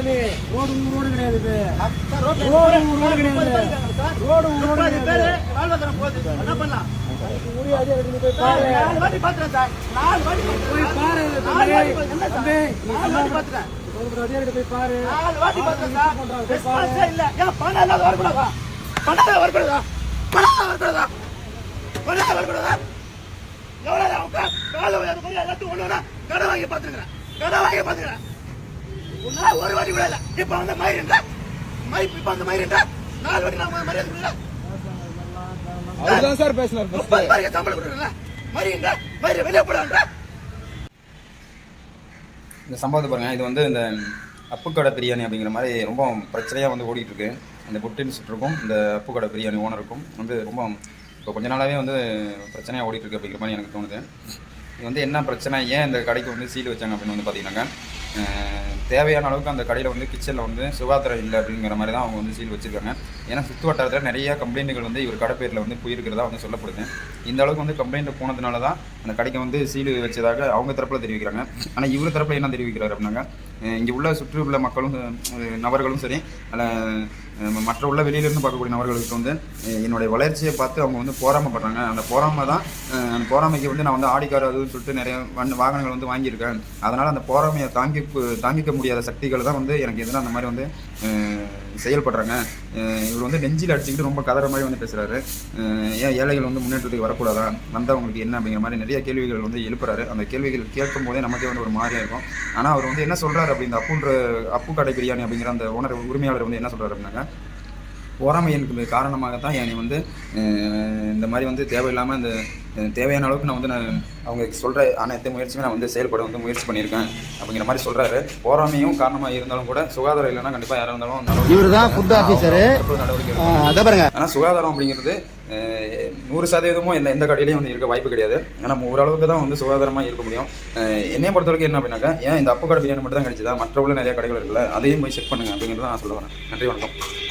இது ரோடு ஊர் ரோடு கிடையாது இது சார், ரோட்ல ரோடு முப்பது ஊர் ரோடு கிடையாது இருக்காங்க சார். ரோடு ஊர் ரோடு முப்பது கிடையாது என்ன பண்ணலாம்? பாரு நாலு வாட்டி பார்த்துட்டேன் சார். நாலு வாட்டி பாரு நாலு வாட்டி நாலு வாட்டி இல்ல. ஏன் பணம் இல்லாத வரக்கூடாதா? வரக்கூடாதா? வரக்கூடாதா? வரக்கூடாதா? எவ்வளவு எல்லாத்தையும் ஒண்ணு கடை வாங்கி கடை வாங்கி பார்த்துக்கிறேன். உன்னால ஒரு வாட்டி கூட இல்ல. இப்ப வந்து மயிரின்ற மயி இப்ப வந்து மயிரின்ற நாலு வாட்டி நான் மரியாதை அவர்தான் சார் பேசினார் முப்பது சம்பளம் வெளியே இந்த சம்பவத்தை பாருங்க. இது வந்து இந்த அப்புக்கடை பிரியாணி அப்படிங்கிற மாதிரி ரொம்ப பிரச்சனையாக வந்து ஓடிட்டு இருக்கு இந்த புட் இன்ஸ்டியூட்டுக்கும் இந்த அப்புக்கடை பிரியாணி ஓனருக்கும் வந்து ரொம்ப இப்போ கொஞ்ச நாளாகவே வந்து பிரச்சனையாக ஓடிட்டு இருக்கு அப்படிங்கிற மாதிரி எனக்கு தோணுது. இது வந்து என்ன பிரச்சனை? ஏன் இந்த கடைக்கு வந்து சீல் வச்சாங்க அப்படின்னு வந்து பார்த்தீங்கன்னாக்கா தேவையான அளவுக்கு அந்த கடையில் வந்து கிச்சனில் வந்து சுகாதாரம் இல்லை அப்படிங்கிற மாதிரி தான் அவங்க வந்து சீல் வச்சுருக்காங்க. ஏன்னா சுற்று வட்டாரத்தில் நிறைய கம்ப்ளைண்ட்டுகள் வந்து இவர் கடை பேரில் வந்து போயிருக்கிறதா வந்து சொல்லப்படுது. இந்த அளவுக்கு வந்து கம்ப்ளைண்ட் போனதுனால தான் அந்த கடைக்கு வந்து சீல் வச்சதாக அவங்க தரப்பில் தெரிவிக்கிறாங்க. ஆனால் இவர் தரப்பில் என்ன தெரிவிக்கிறாரு அப்படின்னாங்க இங்கே உள்ள சுற்றியுள்ள மக்களும் நபர்களும் சரி அதில் மற்ற உள்ள வெளியிலேருந்து பார்க்கக்கூடிய நபர்களுக்கு வந்து என்னுடைய வளர்ச்சியை பார்த்து அவங்க வந்து போராமப்படுறாங்க. அந்த போராம தான் அந்த போராமைக்கு வந்து நான் வந்து ஆடிக்கார் அதுன்னு சொல்லிட்டு நிறைய வண் வாகனங்கள் வந்து வாங்கியிருக்கேன். அதனால் அந்த போராமையை தாங்கி தாங்கிக்க முடியாத சக்திகள் தான் வந்து எனக்கு எதிராக அந்த மாதிரி வந்து செயல்படுறாங்க. இவர் வந்து நெஞ்சில் அடிச்சுக்கிட்டு ரொம்ப கதற மாதிரி வந்து பேசுகிறாரு ஏன் ஏழைகள் வந்து முன்னேற்றத்துக்கு வரக்கூடாதா? வந்தவங்களுக்கு என்ன அப்படிங்கிற மாதிரி நிறைய கேள்விகள் வந்து எழுப்புறாரு. அந்த கேள்விகள் கேட்கும் போதே நமக்கே வந்து ஒரு மாதிரியா இருக்கும். ஆனால் அவர் வந்து என்ன சொல்றாரு அப்படி இந்த அப்புன்ற அப்பு கடை பிரியாணி அப்படிங்கிற அந்த ஓனர் உரிமையாளர் வந்து என்ன சொல்றாரு அப்படின்னாங்க பொறாமை எனக்கு காரணமாக தான் என்னை வந்து இந்த மாதிரி வந்து தேவையில்லாமல் இந்த தேவையான அளவுக்கு நான் வந்து நான் அவங்க சொல்கிற அனைத்து முயற்சியுமே நான் வந்து செயல்பட வந்து முயற்சி பண்ணியிருக்கேன் அப்படிங்கிற மாதிரி சொல்கிறாரு பொறாமையும் காரணமாக இருந்தாலும் கூட சுகாதாரம் இல்லைன்னா கண்டிப்பாக யாராக இருந்தாலும். அவங்க நடவடிக்கை எடுப்பாங்க. அதை பாருங்க. ஆனால் சுகாதாரம் அப்படிங்கிறது நூறு சதவீதமும் எந்த எந்த கடையிலையும் வந்து இருக்க வாய்ப்பு கிடையாது. ஆனால் நம்ம ஓரளவுக்கு தான் வந்து சுகாதாரமாக இருக்க முடியும். என்னைய பொறுத்தவரைக்கும் என்ன அப்படின்னாக்கா ஏன் இந்த அப்பு கடை பிரியாணி மட்டும் தான் கிடைச்சதா? மற்ற உள்ள நிறைய கடைகள் இருக்குல்ல அதையும் போய் செக் பண்ணுங்க அப்படிங்கிறத நான் சொல்ல வரேன். நன்றி வணக்கம்.